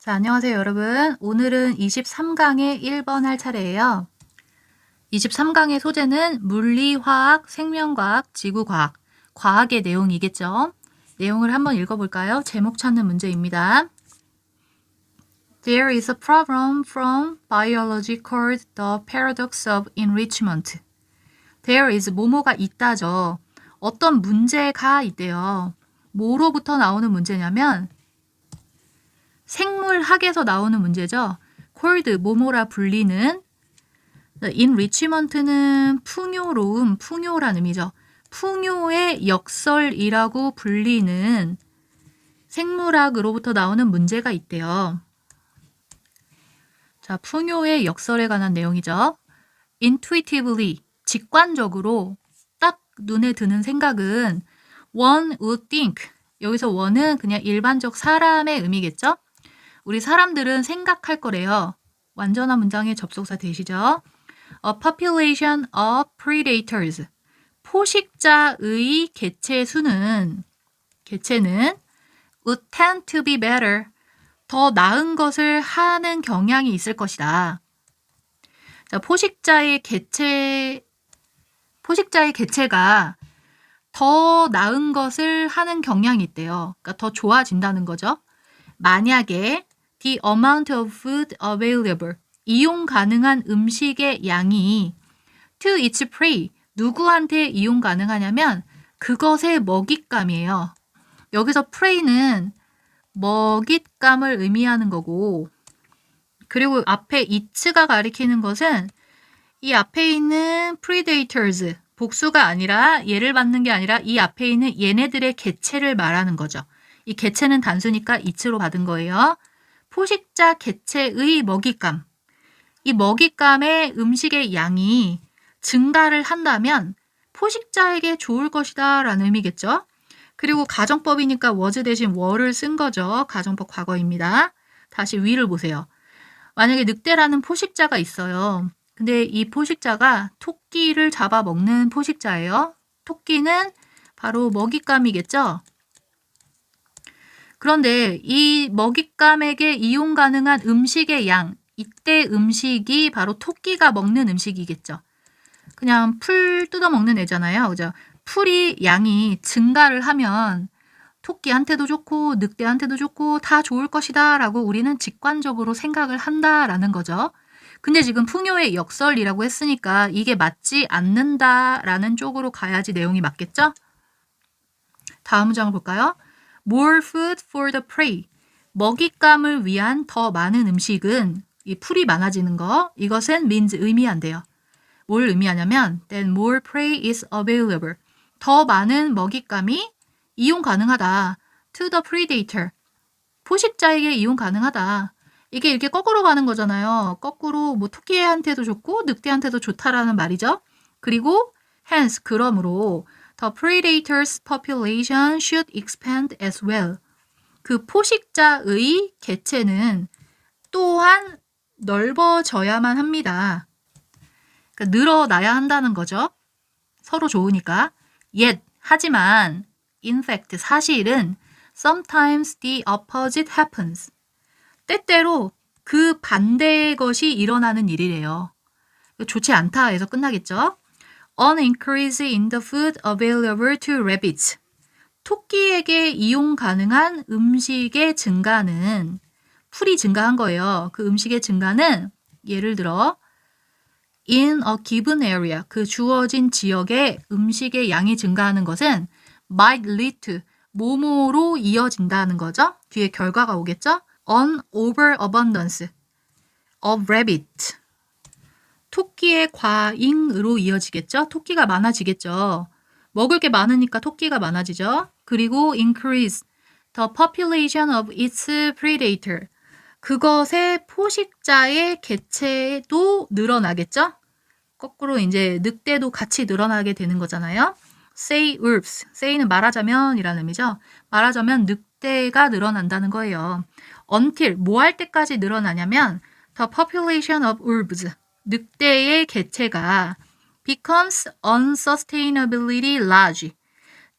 자, 안녕하세요, 여러분. 오늘은 23강의 1번 할 차례예요. 23강의 소재는 물리, 화학, 생명과학, 지구과학, 과학의 내용이겠죠. 내용을 한번 읽어볼까요? 제목 찾는 문제입니다. There is a problem from biology called the paradox of enrichment. There is 뭐뭐가 있다죠. 어떤 문제가 있대요. 뭐로부터 나오는 문제냐면 생물학에서 나오는 문제죠. 콜드 모모라 불리는 enrichment는 풍요로움, 풍요란 의미죠. 풍요의 역설이라고 불리는 생물학으로부터 나오는 문제가 있대요. 자, 풍요의 역설에 관한 내용이죠. intuitively, 직관적으로 딱 눈에 드는 생각은 one would think. 여기서 one은 그냥 일반적 사람의 의미겠죠? 우리 사람들은 생각할 거래요. 완전한 문장의 접속사 되시죠? A population of predators. 포식자의 개체 수는 개체는 would tend to be better. 더 나은 것을 하는 경향이 있을 것이다. 자, 포식자의 개체 포식자의 개체가 더 나은 것을 하는 경향이 있대요. 그러니까 더 좋아진다는 거죠. 만약에 the amount of food available 이용 가능한 음식의 양이 to its prey 누구한테 이용 가능하냐면 그것의 먹잇감이에요. 여기서 prey는 먹잇감을 의미하는 거고 그리고 앞에 it가 가리키는 것은 이 앞에 있는 predators 복수가 아니라 얘를 받는 게 아니라 이 앞에 있는 얘네들의 개체를 말하는 거죠. 이 개체는 단수니까 it로 받은 거예요. 포식자 개체의 먹잇감. 이 먹잇감의 음식의 양이 증가를 한다면 포식자에게 좋을 것이다 라는 의미겠죠. 그리고 가정법이니까 was 대신 were를 쓴 거죠. 가정법 과거입니다. 다시 위를 보세요. 만약에 늑대라는 포식자가 있어요. 근데 이 포식자가 토끼를 잡아먹는 포식자예요. 토끼는 바로 먹잇감이겠죠. 그런데 이 먹잇감에게 이용 가능한 음식의 양, 이때 음식이 바로 토끼가 먹는 음식이겠죠. 그냥 풀 뜯어 먹는 애잖아요. 그죠? 풀이 양이 증가를 하면 토끼한테도 좋고 늑대한테도 좋고 다 좋을 것이다 라고 우리는 직관적으로 생각을 한다라는 거죠. 근데 지금 풍요의 역설이라고 했으니까 이게 맞지 않는다라는 쪽으로 가야지 내용이 맞겠죠? 다음 문장을 볼까요? More food for the prey. 먹잇감을 위한 더 많은 음식은 이 풀이 많아지는 거 이것은 means 의미한대요. 뭘 의미하냐면 then more prey is available. 더 많은 먹잇감이 이용 가능하다. to the predator. 포식자에게 이용 가능하다. 이게 이렇게 거꾸로 가는 거잖아요. 거꾸로 뭐 토끼한테도 좋고 늑대한테도 좋다라는 말이죠. 그리고 hence 그러므로 the predator's population should expand as well. 그 포식자의 개체는 또한 넓어져야만 합니다. 그러니까 늘어나야 한다는 거죠. 서로 좋으니까. Yet, 하지만, in fact, 사실은 sometimes the opposite happens. 때때로 그 반대의 것이 일어나는 일이래요. 좋지 않다 해서 끝나겠죠. An increase in the food available to rabbits. 토끼에게 이용 가능한 음식의 증가는 풀이 증가한 거예요. 그 음식의 증가는 예를 들어 in a given area 그 주어진 지역의 음식의 양이 증가하는 것은 might lead to 뭐뭐로 이어진다는 거죠. 뒤에 결과가 오겠죠. an overabundance of rabbit 토끼의 과잉으로 이어지겠죠. 토끼가 많아지겠죠. 먹을 게 많으니까 토끼가 많아지죠. 그리고 increase the population of its predator. 그것의 포식자의 개체도 늘어나겠죠? 거꾸로 이제 늑대도 같이 늘어나게 되는 거잖아요. say wolves. say는 말하자면 이라는 의미죠. 말하자면 늑대가 늘어난다는 거예요. until 뭐 할 때까지 늘어나냐면 the population of wolves. 늑대의 개체가 becomes unsustainably large.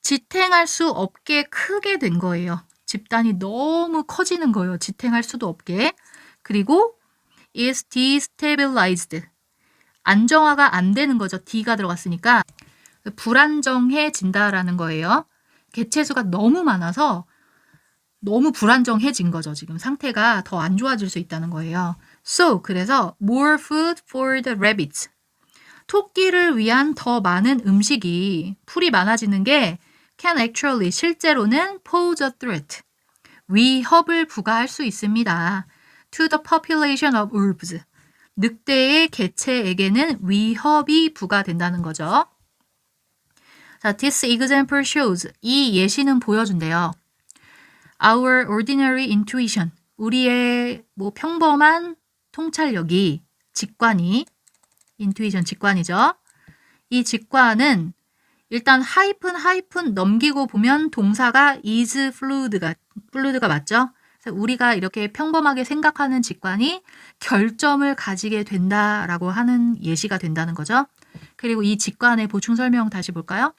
지탱할 수 없게 크게 된 거예요. 집단이 너무 커지는 거예요. 지탱할 수도 없게. 그리고 is destabilized. 안정화가 안 되는 거죠. D가 들어갔으니까 불안정해진다라는 거예요. 개체수가 너무 많아서 너무 불안정해진 거죠. 지금 상태가 더 안 좋아질 수 있다는 거예요. So, 그래서 more food for the rabbits. 토끼를 위한 더 많은 음식이 풀이 많아지는 게 can actually 실제로는 pose a threat. 위협을 부과할 수 있습니다. to the population of wolves. 늑대의 개체에게는 위협이 부과된다는 거죠. 자, this example shows. 이 예시는 보여준대요. Our ordinary intuition. 우리의 뭐 평범한 통찰력이, 직관이, intuition 직관이죠. 이 직관은 일단 하이픈 하이픈 넘기고 보면 동사가 is fluid가 fluid가 맞죠? 그래서 우리가 이렇게 평범하게 생각하는 직관이 결점을 가지게 된다라고 하는 예시가 된다는 거죠. 그리고 이 직관의 보충 설명 다시 볼까요?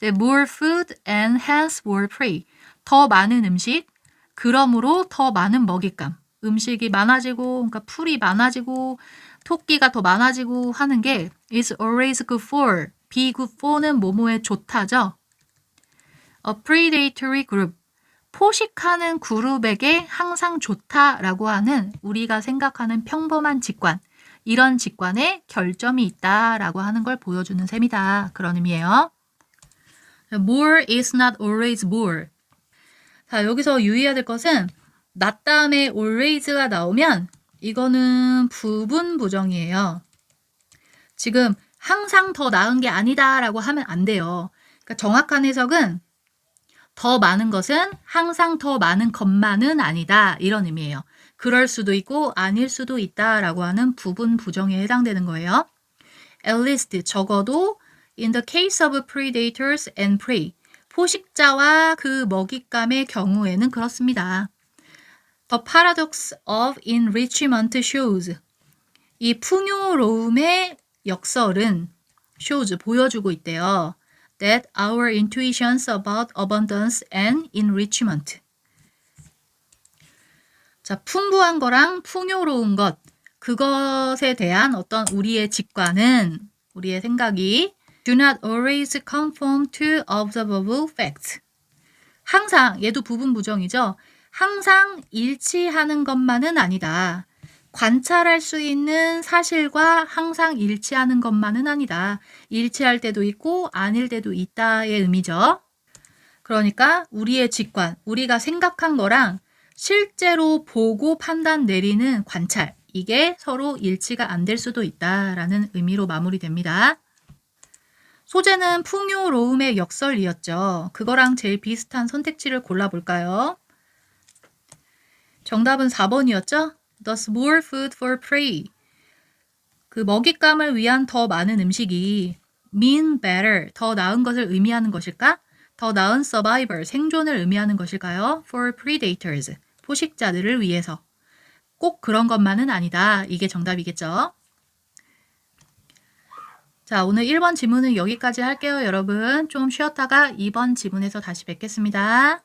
네, more food and hence more prey. 더 많은 음식, 그러므로 더 많은 먹잇감. 음식이 많아지고, 그러니까 풀이 많아지고, 토끼가 더 많아지고 하는 게 is always good for. be good for는 뭐뭐에 좋다죠. A predatory group. 포식하는 그룹에게 항상 좋다라고 하는 우리가 생각하는 평범한 직관. 이런 직관에 결점이 있다라고 하는 걸 보여주는 셈이다. 그런 의미예요. More is not always more. 자, 여기서 유의해야 될 것은 not 다음에 always가 나오면 이거는 부분 부정이에요. 지금 항상 더 나은 게 아니다라고 하면 안 돼요. 그러니까 정확한 해석은 더 많은 것은 항상 더 많은 것만은 아니다. 이런 의미예요. 그럴 수도 있고 아닐 수도 있다라고 하는 부분 부정에 해당되는 거예요. At least 적어도 in the case of predators and prey 포식자와 그 먹잇감의 경우에는 그렇습니다. The paradox of enrichment shows 이 풍요로움의 역설은 shows 보여주고 있대요. That our intuitions about abundance and enrichment 자, 풍부한 거랑 풍요로운 것 그것에 대한 어떤 우리의 직관은 우리의 생각이 do not always conform to observable facts. 항상 얘도 부분 부정이죠. 항상 일치하는 것만은 아니다. 관찰할 수 있는 사실과 항상 일치하는 것만은 아니다. 일치할 때도 있고 아닐 때도 있다의 의미죠. 그러니까 우리의 직관, 우리가 생각한 거랑 실제로 보고 판단 내리는 관찰, 이게 서로 일치가 안 될 수도 있다라는 의미로 마무리됩니다. 소재는 풍요로움의 역설이었죠. 그거랑 제일 비슷한 선택지를 골라볼까요? 정답은 4번이었죠? Thus more food for prey. 그 먹잇감을 위한 더 많은 음식이 mean better, 더 나은 것을 의미하는 것일까? 더 나은 survivor, 생존을 의미하는 것일까요? For predators, 포식자들을 위해서. 꼭 그런 것만은 아니다. 이게 정답이겠죠? 자, 오늘 1번 지문은 여기까지 할게요, 여러분. 좀 쉬었다가 2번 지문에서 다시 뵙겠습니다.